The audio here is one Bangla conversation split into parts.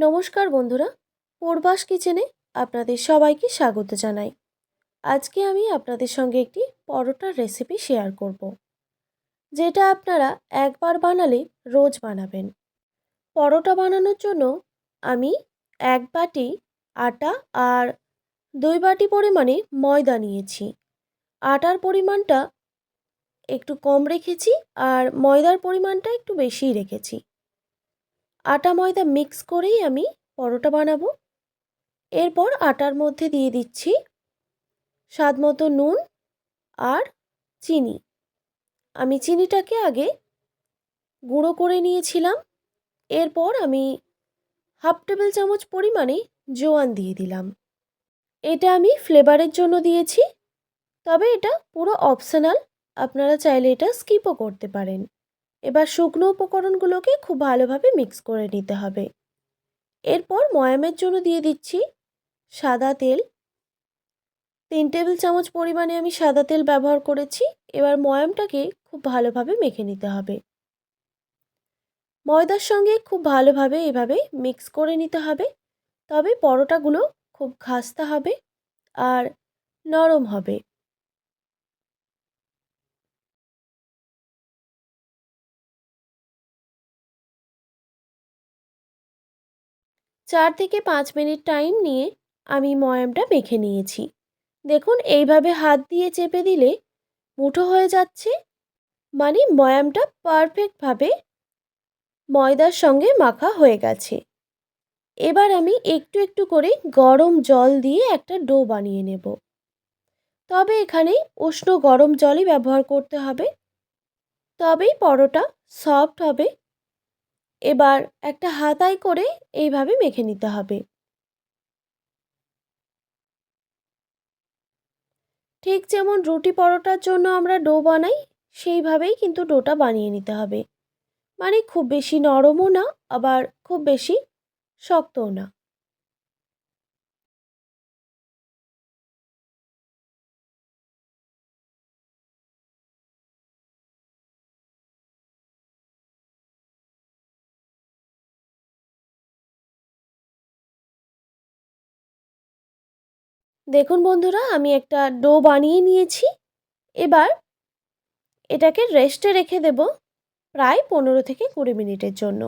নমস্কার বন্ধুরা, পূর্বাস কিচেনে আপনাদের সবাইকে স্বাগত জানাই। আজকে আমি আপনাদের সঙ্গে একটি পরোটার রেসিপি শেয়ার করব। যেটা আপনারা একবার বানালে রোজ বানাবেন। পরোটা বানানোর জন্য আমি এক বাটি আটা আর দুই বাটি পরিমাণে ময়দা নিয়েছি। আটার পরিমাণটা একটু কম রেখেছি আর ময়দার পরিমাণটা একটু বেশিই রেখেছি। আটা ময়দা মিক্স করেই আমি পরোটা বানাবো। এরপর আটার মধ্যে দিয়ে দিচ্ছি স্বাদ মতো নুন আর চিনি। আমি চিনিটাকে আগে গুঁড়ো করে নিয়েছিলাম। এরপর আমি হাফ টেবিল চামচ পরিমাণে জোয়ান দিয়ে দিলাম। এটা আমি ফ্লেভারের জন্য দিয়েছি। তবে এটা পুরো অপশনাল, আপনারা চাইলে এটা স্কিপও করতে পারেন। এবার শুকনো উপকরণগুলোকে খুব ভালোভাবে মিক্স করে নিতে হবে। এরপর ময়ামের জন্য দিয়ে দিচ্ছি সাদা তেল। তিন টেবিল চামচ পরিমাণে আমি সাদা তেল ব্যবহার করেছি। এবার ময়ামটাকে খুব ভালোভাবে মেখে নিতে হবে। ময়দার সঙ্গে খুব ভালোভাবে এভাবে মিক্স করে নিতে হবে। তবে পরোটাগুলো খুব খাস্তা হবে আর নরম হবে। চার থেকে পাঁচ মিনিট টাইম নিয়ে আমি ময়ামটা মেখে নিয়েছি। দেখুন, এইভাবে হাত দিয়ে চেপে দিলে মুঠো হয়ে যাচ্ছে। মানে ময়ামটা পারফেক্টভাবে ময়দার সঙ্গে মাখা হয়ে গেছে। এবার আমি একটু একটু করে গরম জল দিয়ে একটা ডো বানিয়ে নেব। তবে এখানে উষ্ণ গরম জলই ব্যবহার করতে হবে। তবেই পরোটা সফট হবে। এবার একটা হাতায় করে এইভাবে মেখে নিতে হবে। ঠিক যেমন রুটি পরোটার জন্য আমরা ডো বানাই, সেইভাবেই কিন্তু ডোটা বানিয়ে নিতে হবে। মানে খুব বেশি নরমও না, আবার খুব বেশি শক্তও না। দেখুন বন্ধুরা, আমি একটা ডো বানিয়ে নিয়েছি। এবার এটাকে রেস্টে রেখে দেব প্রায় পনেরো থেকে কুড়ি মিনিটের জন্য।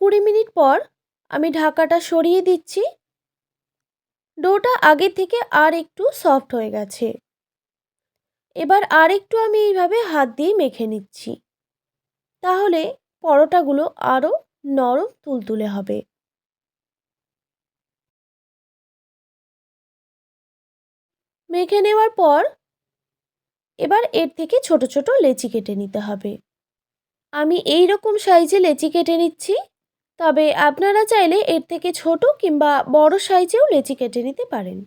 কুড়ি মিনিট পর আমি ঢাকাটা সরিয়ে দিচ্ছি। ডোটা আগে থেকে আর একটু সফট হয়ে গেছে। এবার আর একটু আমি এইভাবে হাত দিয়ে মেখে নিচ্ছি। তাহলে পরোটাগুলো আরও নরম তুলতুলে হবে। মেখে নেওয়ার পর এবার এর থেকে ছোট ছোট লেচি কেটে নিতে হবে। আমি এই রকম সাইজে লেচি কেটে নিচ্ছি, তবে আপনারা চাইলে এর থেকে ছোট কিংবা বড় সাইজেও লেচি কেটে নিতে পারেন।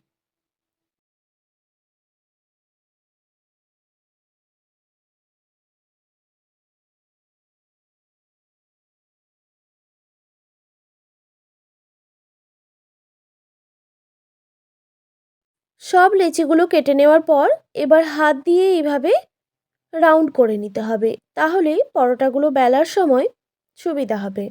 সব লেচিগুলো কেটে নেওয়ার পর এবার হাত দিয়ে এইভাবে রাউন্ড করে নিতে হবে। তাহলে পরোটাগুলো বেলার সময় সুবিধা হবে।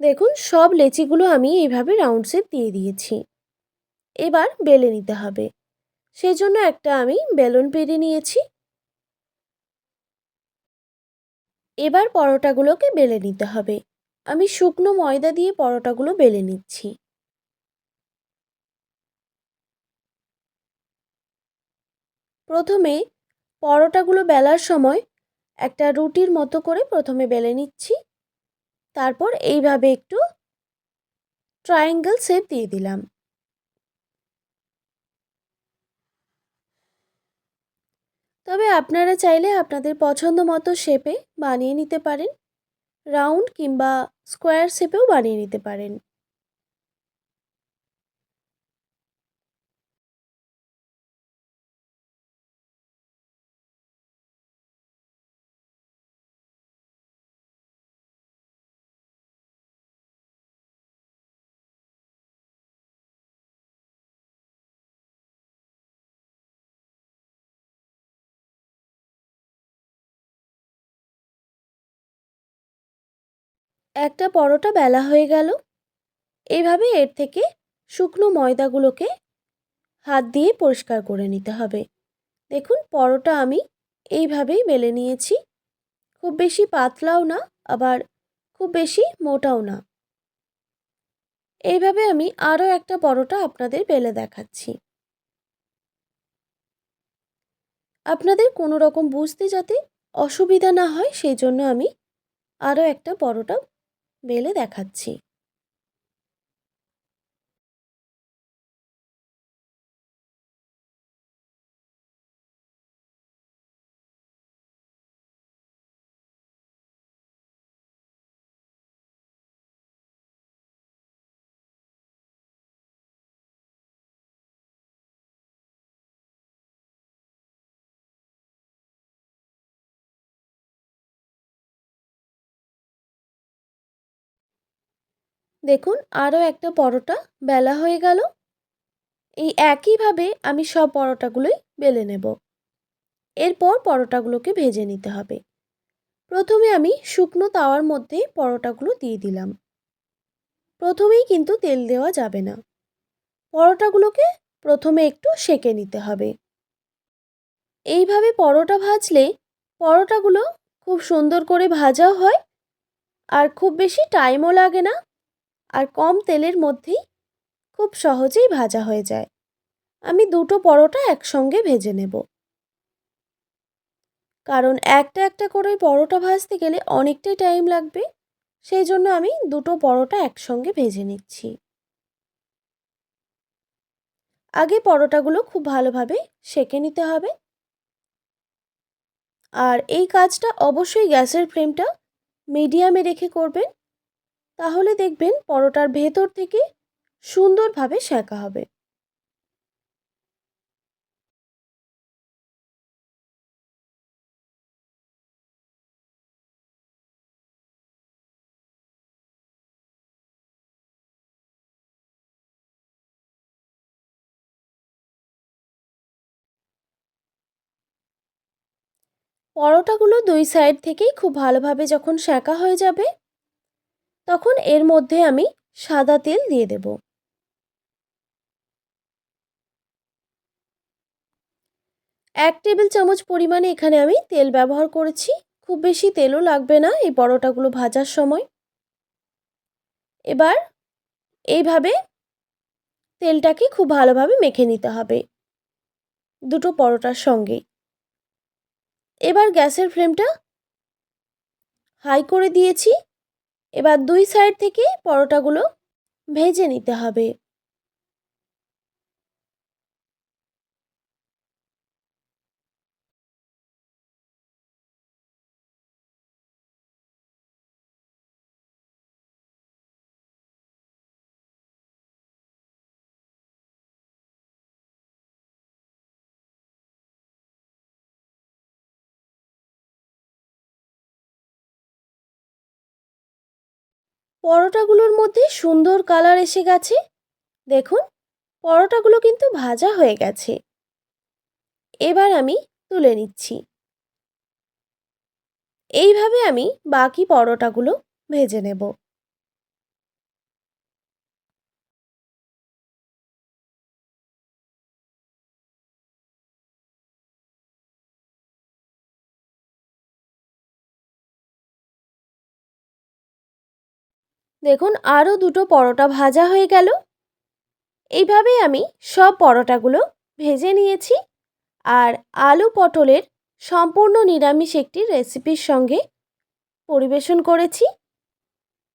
দেখুন, সব লেচিগুলো আমি এইভাবে রাউন্ড শেপ দিয়ে দিয়েছি। এবার বেলে নিতে হবে। সেজন্য একটা আমি বেলুন পেরে নিয়েছি। এবার পরোটাগুলোকে বেলে নিতে হবে। আমি শুকনো ময়দা দিয়ে পরোটাগুলো বেলে নিচ্ছি। প্রথমে পরোটাগুলো বেলার সময় একটা রুটির মতো করে প্রথমে বেলে নিচ্ছি। তারপর এইভাবে একটু ট্রায়াঙ্গেল শেপ দিয়ে দিলাম। তবে আপনারা চাইলে আপনাদের পছন্দ মতো শেপে বানিয়ে নিতে পারেন। রাউন্ড কিংবা স্কোয়ার শেপেও বানিয়ে নিতে পারেন। একটা পরোটা বেলা হয়ে গেল। এইভাবে এর থেকে শুকনো ময়দাগুলোকে হাত দিয়ে পরিষ্কার করে নিতে হবে। দেখুন, পরোটা আমি এইভাবেই বেলে নিয়েছি। খুব বেশি পাতলাও না, আবার খুব বেশি মোটাও না। এইভাবে আমি আরও একটা পরোটা আপনাদের বেলে দেখাচ্ছি। আপনাদের কোনো রকম বুঝতে যাতে অসুবিধা না হয়, সেই জন্য আমি আরও একটা পরোটা বেলে দেখাচ্ছি। দেখুন, আরও একটা পরোটা বেলা হয়ে গেল। এই একইভাবে আমি সব পরোটাগুলোই বেলে নেব। এরপর পরোটাগুলোকে ভেজে নিতে হবে। প্রথমে আমি শুকনো তাওয়ার মধ্যে পরোটাগুলো দিয়ে দিলাম। প্রথমেই কিন্তু তেল দেওয়া যাবে না। পরোটাগুলোকে প্রথমে একটু সেকে নিতে হবে। এইভাবে পরোটা ভাজলে পরোটাগুলো খুব সুন্দর করে ভাজাও হয় আর খুব বেশি টাইমও লাগে না। আর কম তেলের মধ্যেই খুব সহজেই ভাজা হয়ে যায়। আমি দুটো পরোটা একসঙ্গে ভেজে নেব। কারণ একটা একটা করে পরোটা ভাজতে গেলে অনেকটাই টাইম লাগবে, সেই জন্য আমি দুটো পরোটা একসঙ্গে ভেজে নিচ্ছি। আগে পরোটাগুলো খুব ভালোভাবে সেকে নিতে হবে। আর এই কাজটা অবশ্যই গ্যাসের ফ্লেমটা মিডিয়ামে রেখে করবেন। তাহলে দেখবেন পরোটার ভেতর থেকে সুন্দরভাবে সেঁকা হবে। পরোটাগুলো দুই সাইড থেকেই খুব ভালোভাবে যখন সেঁকা হয়ে যাবে তখন এর মধ্যে আমি সাদা তেল দিয়ে দেব। এক টেবিল চামচ পরিমাণে এখানে আমি তেল ব্যবহার করেছি। খুব বেশি তেলও লাগবে না এই পরোটাগুলো ভাজার সময়। এবার এইভাবে তেলটাকে খুব ভালোভাবে মেখে নিতে হবে দুটো পরোটার সঙ্গে। এবার গ্যাসের ফ্লেমটা হাই করে দিয়েছি। এবার দুই সাইড থেকে পরোটাগুলো ভেজে নিতে হবে। পরোটাগুলোর মধ্যে সুন্দর কালার এসে গেছে। দেখুন, পরোটাগুলো কিন্তু ভাজা হয়ে গেছে। এবার আমি তুলে নিচ্ছি। এইভাবে আমি বাকি পরোটাগুলো ভেজে নেব। দেখুন আরও দুটো পরোটা ভাজা হয়ে গেল। এইভাবেই আমি সব পরোটাগুলো ভেজে নিয়েছি। আর আলু পটলের সম্পূর্ণ নিরামিষ একটি রেসিপির সঙ্গে পরিবেশন করেছি।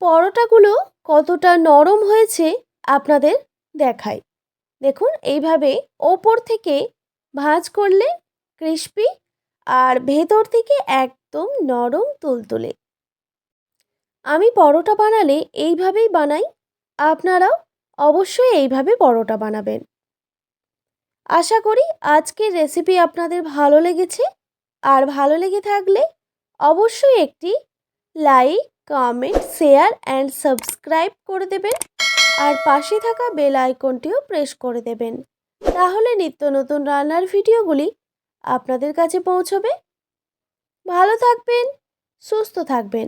পরোটাগুলো কতটা নরম হয়েছে আপনাদের দেখাই। দেখুন, এইভাবে ওপর থেকে ভাজ করলে ক্রিস্পি আর ভেতর থেকে একদম নরম তুলতুলে। আমি পরোটা বানালে এইভাবেই বানাই? আপনারাও অবশ্যই এইভাবে পরোটা বানাবেন। আশা করি আজকের রেসিপি আপনাদের ভালো লেগেছে। আর ভালো লেগে থাকলে অবশ্যই একটি like comment share and subscribe করে দেবেন। আর পাশে থাকা বেল আইকনটিও প্রেস করে দেবেন। তাহলে নিত্য নতুন রান্নার ভিডিওগুলি আপনাদের কাছে পৌঁছবে। ভালো থাকবেন, সুস্থ থাকবেন।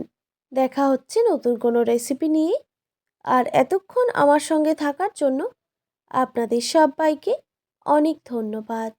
দেখা হচ্ছে নতুন কোনো রেসিপি নিয়ে। আর এতক্ষণ আমার সঙ্গে থাকার জন্য আপনাদের সবাইকে অনেক ধন্যবাদ।